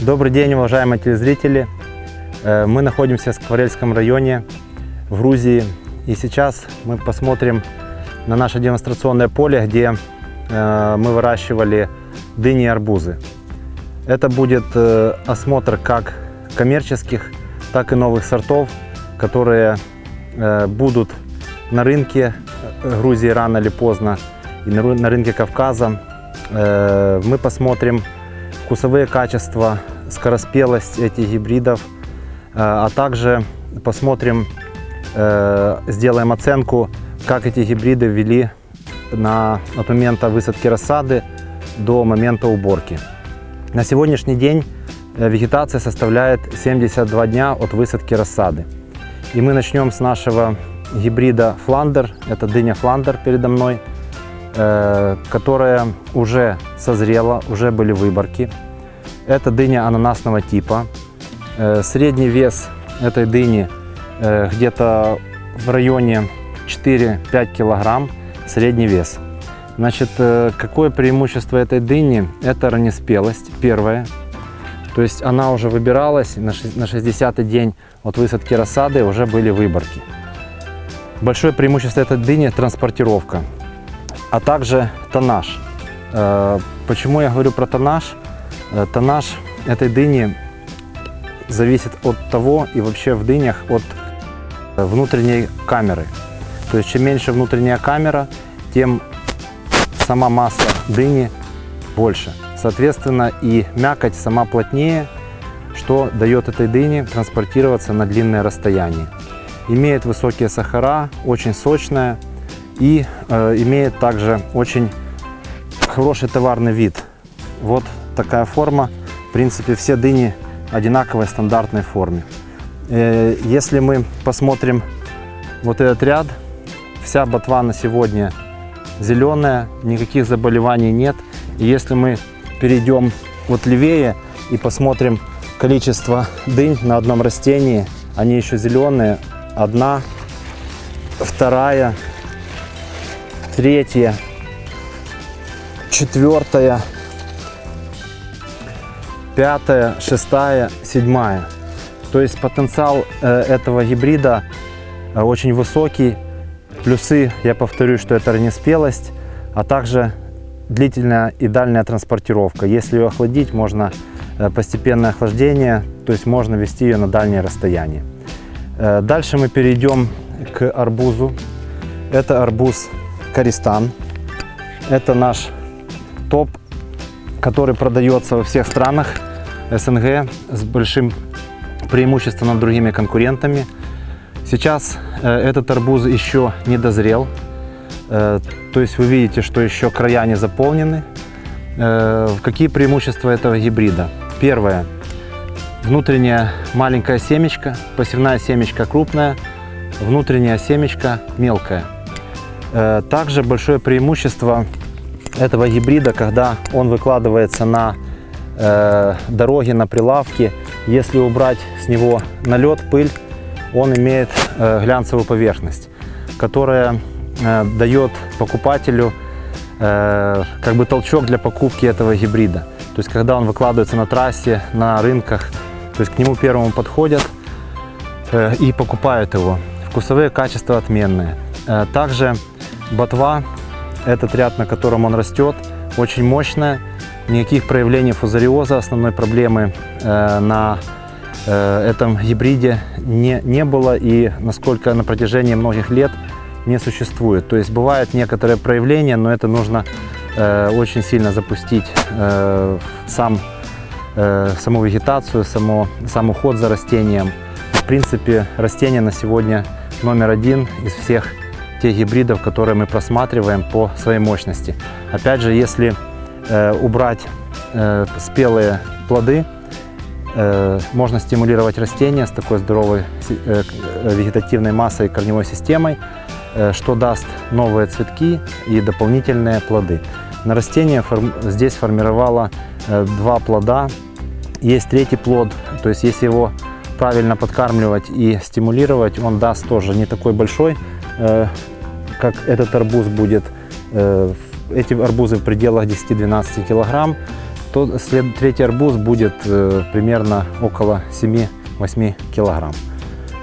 Добрый день, уважаемые телезрители. Э, Мы находимся в Скворельском районе в Грузии. И сейчас мы посмотрим на наше демонстрационное поле, где э, мы выращивали дыни и арбузы. Это будет э, осмотр как коммерческих, так и новых сортов, которые будут на рынке Грузии рано или поздно и на ры- на рынке Кавказа. Мы посмотрим вкусовые качества, скороспелость этих гибридов, э, а также посмотрим, э, сделаем оценку, как эти гибриды ввели на, от момента высадки рассады до момента уборки. На сегодняшний день э, вегетация составляет 72 дня от высадки рассады. И мы начнем с нашего гибрида Фландер, это дыня Фландер передо мной, которая уже созрела, уже были выборки. Это дыня ананасного типа. Э, Средний вес этой дыни э, где-то в районе 4-5 килограмм, средний вес. Значит, э, какое преимущество этой дыни? Это раннеспелость, первое. То есть она уже выбиралась, на 60-й день от высадки рассады уже были выборки. Большое преимущество этой дыни – транспортировка, а также тоннаж. Э, Почему я говорю про тоннаж? Э, Тоннаж этой дыни зависит от того и вообще в дынях от э, внутренней камеры. То есть чем меньше внутренняя камера, тем сама масса дыни больше. Соответственно, и мякоть сама плотнее, что дает этой дыне транспортироваться на длинное расстояние. Имеет высокие сахара, очень сочная и э, имеет также очень хороший товарный вид. Вот такая форма. В принципе, все дыни одинаковой стандартной форме. Э, Если мы посмотрим вот этот ряд, вся ботва на сегодня зеленая, никаких заболеваний нет. И если мы перейдем вот левее и посмотрим количество дынь на одном растении, они еще зеленые, одна, вторая, третья, четвертая, пятая, шестая, седьмая. То есть потенциал э, этого гибрида э, очень высокий. Плюсы, я повторюсь, что это раннеспелость, а также длительная и дальняя транспортировка. Если ее охладить, можно э, постепенное охлаждение, то есть можно вести ее на дальнее расстояние. Э, Дальше мы перейдем к арбузу. Это арбуз Користан. Это наш топ, который продается во всех странах СНГ с большим преимуществом над другими конкурентами. Сейчас э, этот арбуз еще не дозрел, Э, то есть вы видите, что еще края не заполнены. Э, Какие преимущества этого гибрида? Первое. Внутренняя маленькая семечка, посевная семечка крупная, внутренняя семечка мелкая. Э, Также большое преимущество этого гибрида, когда он выкладывается на э, дороге, на прилавке, если убрать с него налет, пыль, он имеет э, глянцевую поверхность, которая дает покупателю как бы толчок для покупки этого гибрида. То есть когда он выкладывается на трассе, на рынках, то есть к нему первому подходят и покупают его. Вкусовые качества отменные. Также ботва, этот ряд, на котором он растет, очень мощная. Никаких проявлений фузариоза, основной проблемы э, на э, этом гибриде не, не было и, насколько на протяжении многих лет, не существует. То есть бывают некоторые проявления, но это нужно э, очень сильно запустить э, сам, э, саму вегетацию, само, сам уход за растением. В принципе, растение на сегодня номер один из всех тех гибридов, которые мы просматриваем по своей мощности. Опять же, если э, убрать э, спелые плоды, э, можно стимулировать растения с такой здоровой э, э, вегетативной массой и корневой системой, э, что даст новые цветки и дополнительные плоды. На растение форм- здесь формировало э, два плода. Есть третий плод, то есть если его правильно подкармливать и стимулировать, он даст тоже не такой большой, как этот арбуз будет. Э, Эти арбузы в пределах 10-12 килограмм. то след- третий арбуз будет э, примерно около 7-8 килограмм.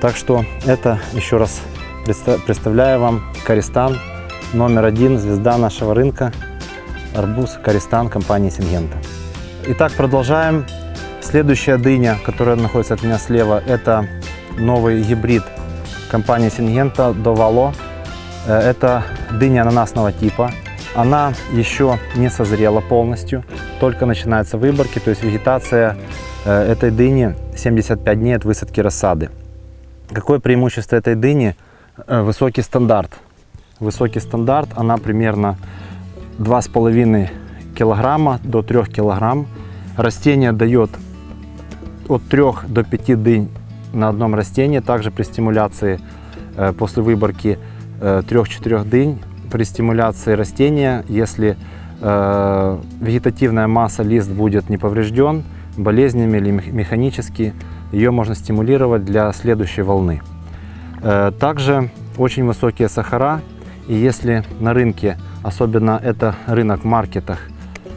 Так что это еще раз предста- представляю вам Користан, номер один, звезда нашего рынка, арбуз Користан компании Сингента. Итак, продолжаем. Следующая дыня, которая находится от меня слева, это новый гибрид компании Сингента Довало. Э, Это дыня ананасного типа. Она еще не созрела полностью, только начинается выборки, то есть вегетация э, этой дыни 75 дней от высадки рассады. Какое преимущество этой дыни? Э, Высокий стандарт. Высокий стандарт, она примерно 2,5 килограмма до 3 килограмм. Растение дает от 3 до 5 дынь на одном растении. Также при стимуляции э, после выборки 3-4 дынь, при стимуляции растения, если э, вегетативная масса лист будет не поврежден болезнями или мех- механически, ее можно стимулировать для следующей волны. Э, Также очень высокие сахара, и если на рынке, особенно это рынок в маркетах,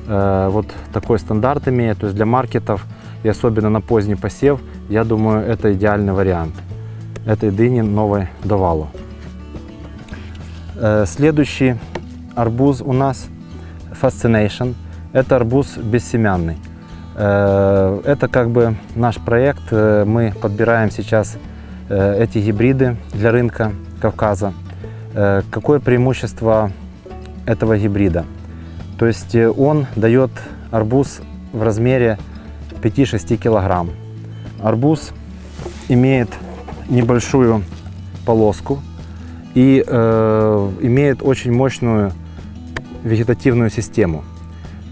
э, вот такой стандарт имеет, то есть для маркетов и особенно на поздний посев, я думаю, это идеальный вариант этой дыни новой Довалу. Э, Следующий арбуз у нас Fascination. Это арбуз бессемянный. Э, Это как бы наш проект. Э, Мы подбираем сейчас эти гибриды для рынка Кавказа. Какое преимущество этого гибрида? То есть он дает арбуз в размере 5-6 килограмм. Арбуз имеет небольшую полоску и э, имеет очень мощную вегетативную систему.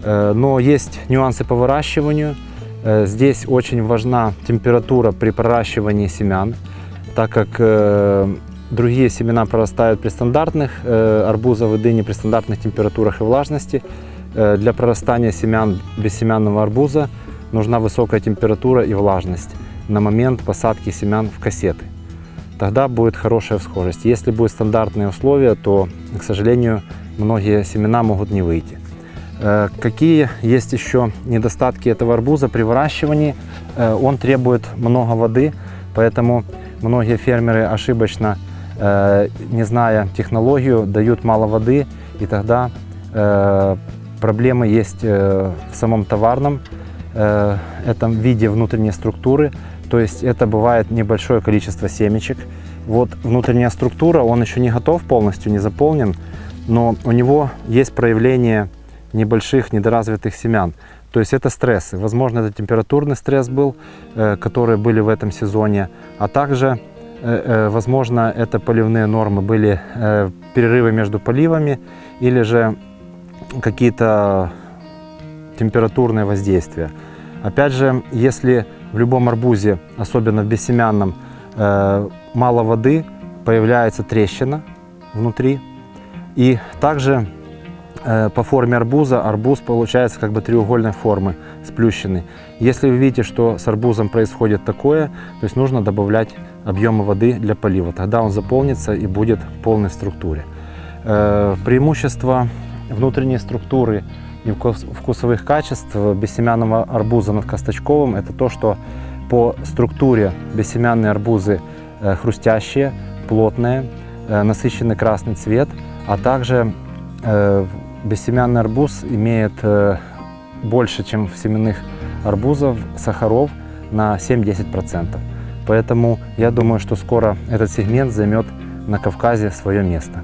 Э, но есть нюансы по выращиванию. Э, здесь очень важна температура при проращивании семян, так как э, другие семена прорастают при стандартных э, арбузов и дыни при стандартных температурах и влажности. Э, для прорастания семян бессемянного арбуза нужна высокая температура и влажность на момент посадки семян в кассеты. Тогда будет хорошая всхожесть. Если будут стандартные условия, то, к сожалению, многие семена могут не выйти. Э, Какие есть еще недостатки этого арбуза при выращивании? Э, Он требует много воды, поэтому многие фермеры ошибочно, э, не зная технологию, дают мало воды, и тогда проблемы есть в самом товарном э, этом виде внутренней структуры. То есть это бывает небольшое количество семечек. Вот внутренняя структура, он еще не готов полностью, не заполнен, но у него есть проявление небольших недоразвитых семян. То есть это стрессы. Возможно, это температурный стресс был, э, которые были в этом сезоне, а также, э, э, возможно, это поливные нормы были перерывы между поливами или же какие-то температурные воздействия. Опять же, если в любом арбузе, особенно в бессемянном, э, мало воды, появляется трещина внутри. И также э, по форме арбуза арбуз получается как бы треугольной формы, сплющенный. Если вы видите, что с арбузом происходит такое, то есть нужно добавлять объемы воды для полива. Тогда он заполнится и будет в полной структуре. Э, Преимущество внутренней структуры и вкус- вкусовых качеств бессемянного арбуза над косточковым – это то, что по структуре бессемянные арбузы э, хрустящие, плотные, э, насыщенный красный цвет, а также э, бессемянный арбуз имеет больше, чем в семенных арбузов, сахаров на 7-10%. Поэтому я думаю, что скоро этот сегмент займет на Кавказе свое место.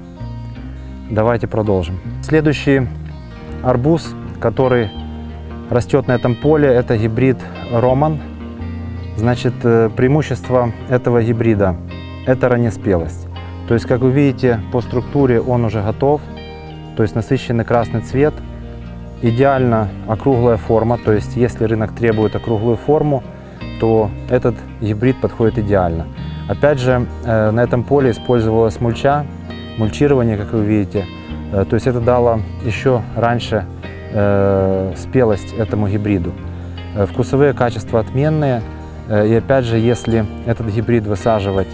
Давайте продолжим. Следующий арбуз, который растет на этом поле, это гибрид Роман. Значит, э, преимущество этого гибрида – это раннеспелость. То есть, как вы видите, по структуре он уже готов, то есть насыщенный красный цвет, идеально округлая форма, то есть если рынок требует округлую форму, то этот гибрид подходит идеально. Опять же, э, на этом поле использовалась мульча, мульчирование, как вы видите. Э, То есть это дало еще раньше э, спелость этому гибриду. Э, Вкусовые качества отменные. И опять же, если этот гибрид высаживать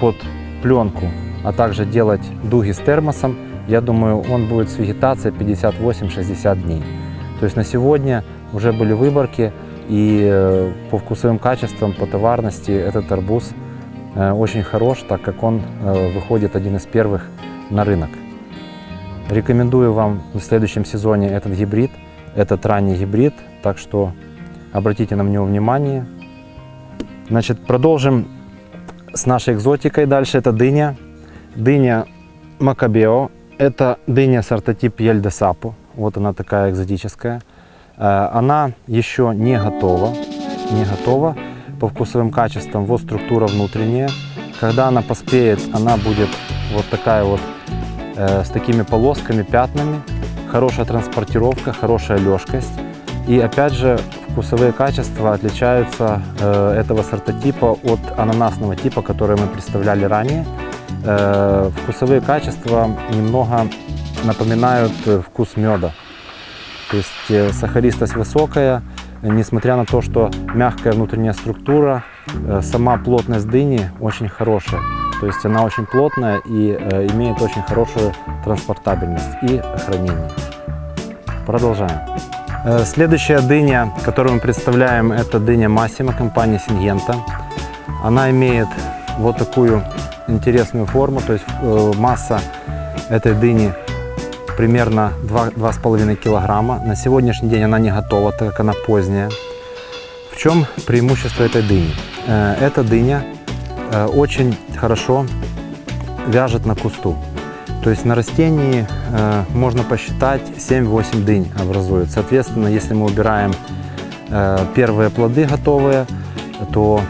под пленку, а также делать дуги с термосом, я думаю, он будет с вегетацией 58-60 дней. То есть на сегодня уже были выборки, и по вкусовым качествам, по товарности этот арбуз очень хорош, так как он выходит один из первых на рынок. Рекомендую вам в следующем сезоне этот гибрид, этот ранний гибрид, так что обратите на него внимание. Значит, продолжим с нашей экзотикой. Дальше это дыня. Дыня Макабео. Это дыня сортотип Ельде Сапу. Вот она такая экзотическая. Э, Она еще не готова. Не готова по вкусовым качествам. Вот структура внутренняя. Когда она поспеет, она будет вот такая вот э, с такими полосками, пятнами. Хорошая транспортировка, хорошая легкость. И опять же, вкусовые качества отличаются э, этого сортотипа от ананасного типа, который мы представляли ранее. Э, вкусовые качества немного напоминают э, вкус меда. То есть э, сахаристость высокая, несмотря на то, что мягкая внутренняя структура, э, сама плотность дыни очень хорошая. То есть она очень плотная и э, имеет очень хорошую транспортабельность и хранение. Продолжаем. Э, Следующая дыня, которую мы представляем, это дыня Массима компании Сингента. Она имеет вот такую интересную форму, то есть э, масса этой дыни примерно 2 2,5 килограмма. На сегодняшний день она не готова, так как она поздняя. В чем преимущество этой дыни? Эта дыня очень хорошо вяжет на кусту. То есть на растении э, можно посчитать 7-8 дынь образует. Соответственно, если мы убираем э, первые плоды готовые, то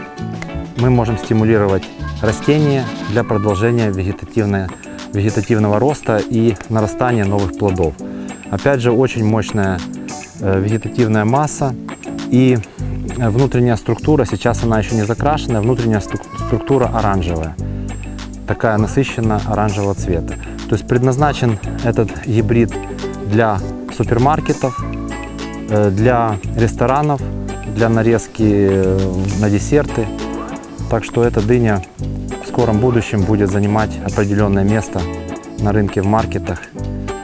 мы можем стимулировать растение для продолжения вегетативного роста и нарастания новых плодов. Опять же, очень мощная э, вегетативная масса и э, внутренняя структура, сейчас она еще не закрашенная, внутренняя структура оранжевая, такая насыщенно оранжевого цвета. То есть предназначен этот гибрид для супермаркетов, э, для ресторанов, для нарезки э, на десерты. Так что эта дыня в скором будущем будет занимать определенное место на рынке, в маркетах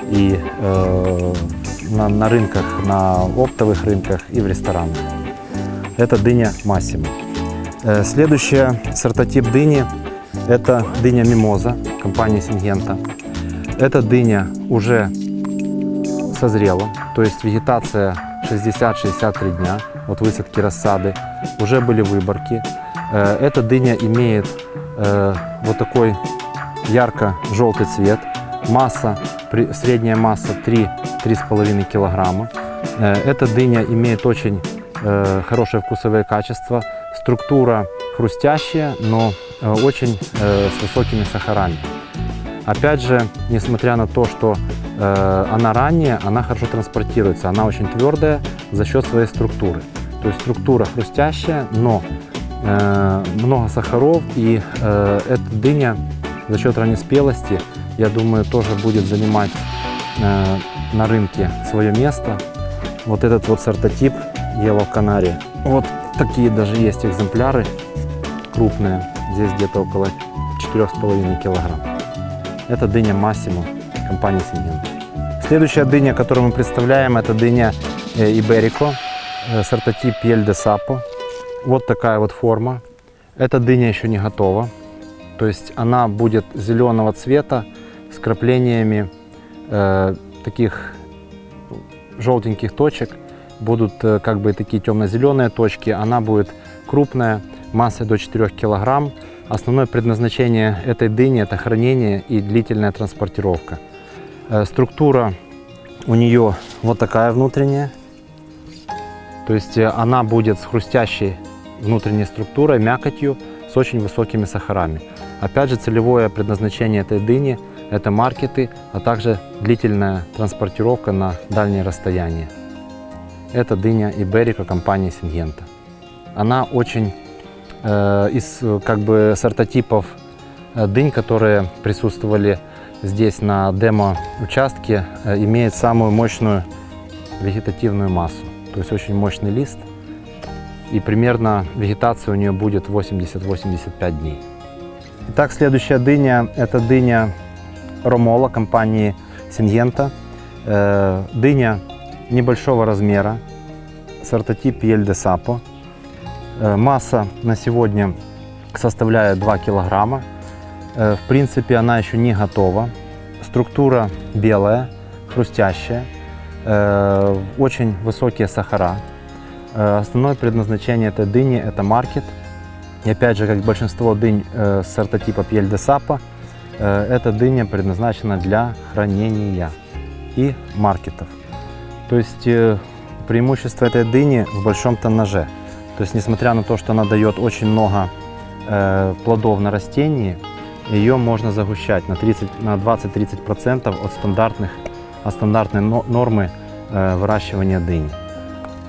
и э, на, на рынках, на оптовых рынках и в ресторанах. Это дыня Массимо. Э, Следующая сортотип дыни – это дыня Мимоза компании Сингента. Эта дыня уже созрела, то есть вегетация 60-63 дня от высадки рассады, уже были выборки. Э, Эта дыня имеет э, вот такой ярко-желтый цвет, масса, средняя масса 3-3,5 килограмма. Эта дыня имеет очень хорошие вкусовые качества, структура хрустящая, но э, очень э, с высокими сахарами. Опять же, несмотря на то, что э, она ранняя, она хорошо транспортируется, она очень твердая за счет своей структуры. То есть структура хрустящая, но много сахаров, и эта дыня за счет раннеспелости, я думаю, тоже будет занимать на рынке свое место. Вот этот вот сортотип Yellow Canary. Вот такие даже есть экземпляры крупные, здесь где-то около 4,5 килограмм. Это дыня Массимо компании Сингента. Следующая дыня, которую мы представляем, это дыня Иберико, э, сортотип Ель де Сапо. Вот такая вот форма. Эта дыня еще не готова. То есть она будет зеленого цвета с краплениями э, таких желтеньких точек. Будут э, как бы такие темно-зеленые точки. Она будет крупная, массой до 4 килограмм. Основное предназначение этой дыни – это хранение и длительная транспортировка. Э, Структура у нее вот такая внутренняя. То есть э, она будет с хрустящей внутренней структурой, мякотью, с очень высокими сахарами. Опять же, целевое предназначение этой дыни – это маркеты, а также длительная транспортировка на дальние расстояния. Это дыня Иберика компании Сингента. Она очень э, из как бы сортотипов э, дынь, которые присутствовали здесь на демо-участке, э, имеет самую мощную вегетативную массу. То есть очень мощный лист. И примерно вегетация у нее будет 80-85 дней. Итак, следующая дыня – это дыня Ромола компании Сингента. Э, Дыня небольшого размера, сортотип Ель Сапо. Э, Масса на сегодня составляет 2 килограмма. Э, В принципе, она еще не готова. Структура белая, хрустящая, э, очень высокие сахара. Основное предназначение этой дыни – это маркет. И опять же, как большинство дынь э, сортотипа Пьель де Сапо, э, эта дыня предназначена для хранения и маркетов. То есть э, преимущество этой дыни в большом тоннаже. То есть, несмотря на то, что она дает очень много э, плодов на растении, ее можно загущать на, 30, на 20-30% от, стандартных, от стандартной но- нормы э, выращивания дыни.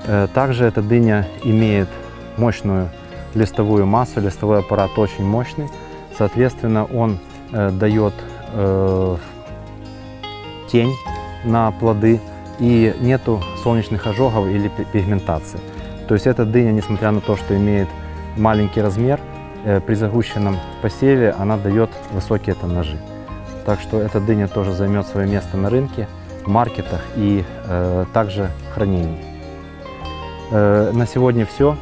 Э, Также эта дыня имеет мощную листовую массу, листовой аппарат очень мощный, соответственно, он э, дает э, тень на плоды и нету солнечных ожогов или пи- пигментации. То есть эта дыня, несмотря на то, что имеет маленький размер, э, при загущенном посеве она дает высокие тоннажи. Так что эта дыня тоже займет свое место на рынке, в маркетах и э, также хранении. Э, на сегодня все.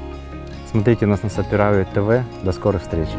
Смотрите нас на Сапираю ТВ. До скорых встреч.